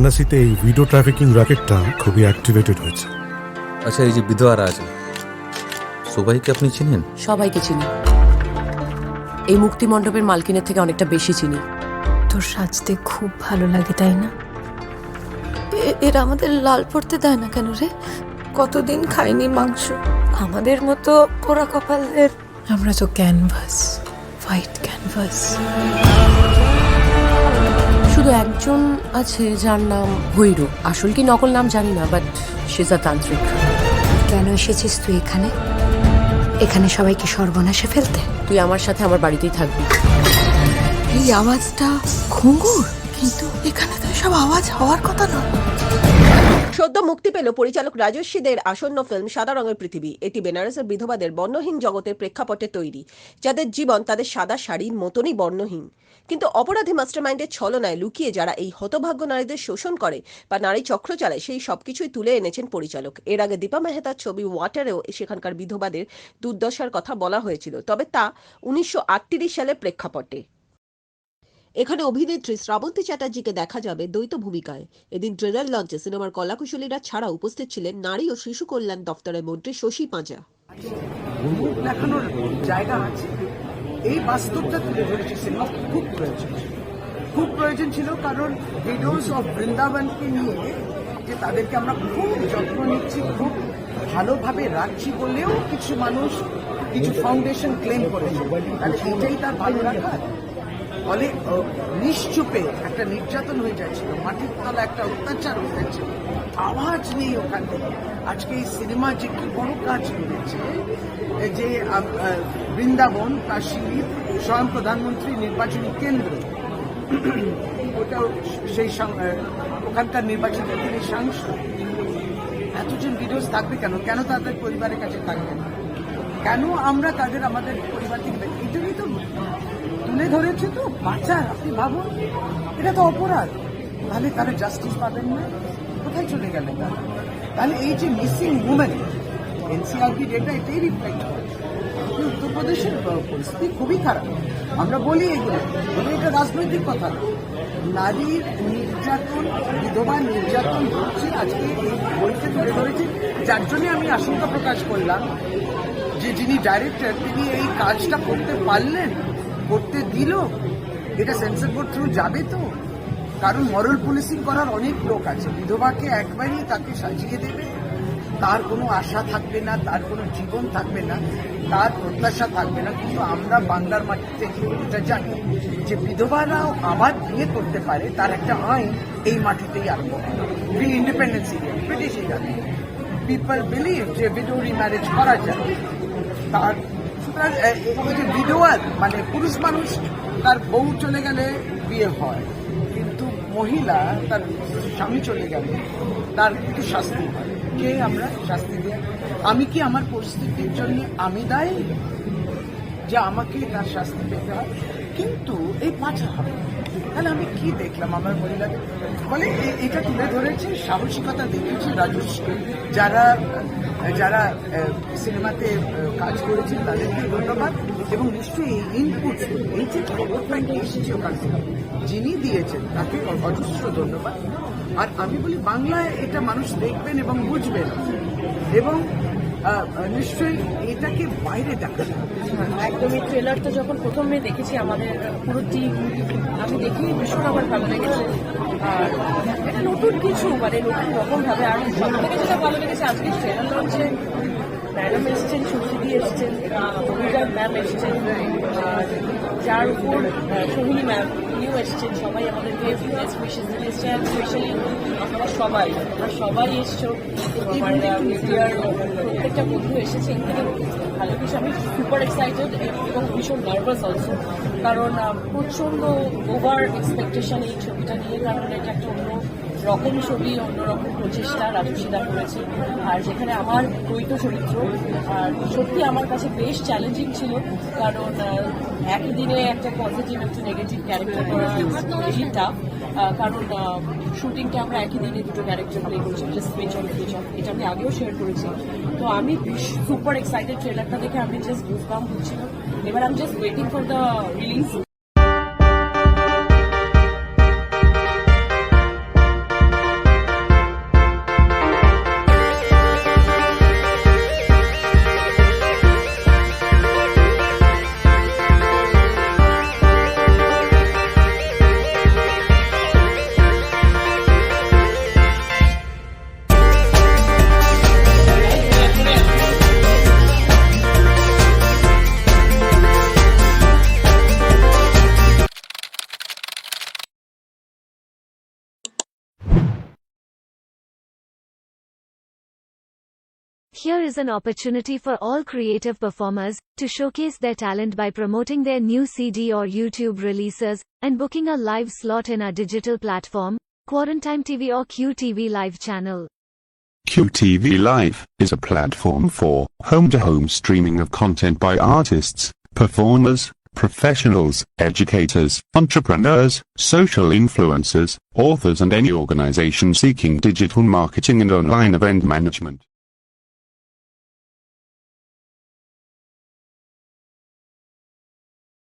বারাণসীতে এই video trafficking র্যাকেটটা খুবই activated হয়েছে। আচ্ছা এই যে বিধবারা আছে সবাইকে আপনি চিনেন? সবাইকে চিনি। এই মুক্তি মণ্ডপের মালকিনের থেকে অনেকটা বেশি চিনি। তোর সাজতে খুব ভালো লাগে তাই না? এ- এরা আমাদের লাল পড়তে দেয় না কেন রে? কতদিন খাইনি মাংস। আমাদের মতো পোড়া কপালদের আমরা তো ক্যানভাস হোয়াইট ক্যানভাস শুধু একজন আছে যার নাম ভৈরব। আসল কি নকল নাম জানি না বাট সেজ তান্ত্রিক। কেন এসেছিস তুই এখানে? এখানে সবাইকে সর্বনাশে ফেলতে? তুই আমার সাথে আমার বাড়িতেই থাকবি। এই আওয়াজটা ঘুঙুর কিন্তু এখানে তো সব আওয়াজ হওয়ার কথা না সদ্য মুক্তি পেল পরিচালক রাজস্বীদের আসন্ন ফিল্ম সাদা রঙের পৃথিবী। এটি বেনারসের বিধবাদের বর্ণহীন জগতের প্রেক্ষাপটে তৈরি, যাদের জীবন তাদের সাদা শাড়ির মতনই বর্ণহীন। কিন্তু অপরাধী মাস্টারমাইন্ডের ছলনায় লুকিয়ে যারা এই হতভাগ্য নারীদের শোষণ করে বা নারী চক্র চালায়, সেই সবকিছুই তুলে এনেছেন পরিচালক। এর আগে দীপা মেহতার ছবি ওয়াটারেও সেখানকার বিধবাদের দুর্দশার কথা বলা হয়েছিল, তবে তা উনিশশো সালে প্রেক্ষাপটে। এখানে অভিনেত্রী শ্রাবন্তী চ্যাটার্জিকে দেখা যাবে দ্বৈত ভূমিকায়। এদিন ট্রেলার লঞ্চে সিনেমার কলাকুশলীরা ছাড়া উপস্থিত ছিলেন নারী ও শিশু কল্যাণ দপ্তরের মন্ত্রী শশী পাঁজা। দেখানোর জায়গা আছে। এই বাস্তবটা তুলে ধরেছে সিনেমা খুব প্রয়োজন খুব প্রয়োজন ছিল কারণ ভিডিওস অফ বৃন্দাবনকে নিয়ে যে তাদেরকে আমরা খুব যত্ন নিচ্ছি, খুব ভালোভাবে রাখছি বললেও কিছু মানুষ কিছু ফাউন্ডেশন ক্লেম করেছে। তাহলে এটাই তার ভালো রাখা ফলে নিশ্চুপে একটা নির্যাতন হয়ে যাচ্ছিল। মাটির তলা একটা অত্যাচার হয়ে যাচ্ছিল। আওয়াজ নেই ওখানে আজকে এই সিনেমা যে কি বড় কাজ করেছে যে বৃন্দাবন, কাশ্মীর, স্বয়ং প্রধানমন্ত্রী নির্বাচনী কেন্দ্র। ওটাও সেই ওখানকার নির্বাচিত তিনি সাংসদ, এতজন ভিডিওস থাকবে কেন? কেন তাদের পরিবারের কাছে থাকবে না? কেন আমরা তাদের, আমাদের পরিবার থেকে এটাই তো তুলে ধরেছে তো বাচ্চার আপনি ভাবুন, এটা তো অপরাধ। তাহলে তারা জাস্টিস পাবেন না, কোথায় চলে গেলেন তাহলে এই যে মিসিং উমেন এনসিআরপি ডেটা এটাই রিফ্লেক্ট উত্তরপ্রদেশের পরিস্থিতি খুবই খারাপ। আমরা বলি এগুলো তবে এটা রাজনৈতিক কথা। নারীর নির্যাতন, বিধবা নির্যাতন হচ্ছে আজকে এই বইতে তুলে ধরেছে। যার জন্য আমি আশঙ্কা প্রকাশ করলাম যে যিনি ডাইরেক্টর তিনি এই কাজটা করতে পারলেন, করতে দিল, এটা সেন্সর বোর্ড থ্রু যাবে তো? কারণ মরাল পুলিশিং করার অনেক লোক আছে, বিধবাকে একবারই তাকে সাজিয়ে দেবে, তার কোনো আশা থাকবে না, তার কোনো জীবন থাকবে না, তার প্রত্যাশা থাকবে না, কিন্তু আমরা বাংলার মাটি থেকে এটা জানি যে বিধবারাও আবার বিয়ে করতে পারে, তার একটা আইন এই মাটিতেই আরম্ভ pre independence India British India people believe যে বিডোরি ম্যারেজ করা যায়। তার, সুতরাং বিধবার মানে পুরুষ মানুষ তার বউ চলে গেলে বিয়ে হয়, কিন্তু মহিলা তার স্বামী চলে গেলে তার একটু শাস্তি হয়। কে আমরা? শাস্তি দিয়ে। আমি কি আমার পরিস্থিতির জন্য আমি দায়ী? যে আমাকে তার শাস্তি পেতে হয়। কিন্তু এই পাঁচা হবে তাহলে আমি কি দেখলাম? আমার মহিলাকে বলে, এ- এটা তুলে ধরেছে সাহসিকতা দেখিয়েছে রাজস্ব যারা যারা সিনেমাতে কাজ করেছেন তাদেরকে ধন্যবাদ এবং নিশ্চয়ই এই ইনপুট এই যে খবরটা এসেছে ওখান থেকে, যিনি দিয়েছেন তাকে অজস্র ধন্যবাদ। আর আমি বলি, বাংলায় এটা মানুষ দেখবেন এবং বুঝবেন। এবং নিশ্চয়ই এটাকে বাইরে দেখা একদমই ট্রেলারটা যখন প্রথমে দেখেছি, আমাদের পুরো টিম আমি দেখি, ভীষণ আমার ভালো লেগেছে। আর এটা নতুন কিছু মানে নতুন রকম ভাবে আর সব থেকে যেটা ভালো লেগেছে আজকে ট্রেলার লঞ্চে ম্যাডাম এসছেন সুশ্রীদি এসছেন অভিজাত ম্যাম এসছেন আর যার উপর সোহিনী ম্যাম উনিও এসছেন। সবাই আমাদেরকে বেস্ট উইশেস স্পেশালি আপনারা সবাই আমরা সবাই এসছো। আমার মিডিয়ার প্রত্যেকটা বন্ধু এসেছে থেকে ভালো কিছু আমি সুপার এক্সাইটেড এবং ভীষণ নার্ভাস অলসো কারণ প্রচণ্ড ওভার এক্সপেকটেশন এই ছবিটা নিয়ে। কারণ এটা একটা অন্য রকম ছবি, অন্যরকম প্রচেষ্টা রাজস্বীদা করেছে। আর যেখানে আমার দ্বৈত চরিত্র, আর সত্যি আমার কাছে বেশ চ্যালেঞ্জিং ছিল, কারণ একই দিনে একটা পজিটিভ একটা নেগেটিভ ক্যারেক্টার করা ভেরি টাফ কারণ শুটিংটা আমরা একই দিনে দুটো ক্যারেক্টার প্লে করছি জাস্ট স্পেচ অন এটা আমি আগেও শেয়ার করেছি। তো আমি সুপার এক্সাইটেড ট্রেলারটা দেখে আমি জাস্ট গুজবাম হচ্ছিল এবার আমি just waiting for the release Here is an opportunity for all creative performers to showcase their talent by promoting their new CD or YouTube releases and booking a live slot in our digital platform, Quarantine TV or QTV Live channel. QTV Live is a platform for home-to-home streaming of content by artists, performers, professionals, educators, entrepreneurs, social influencers, authors and any organization seeking digital marketing and online event management.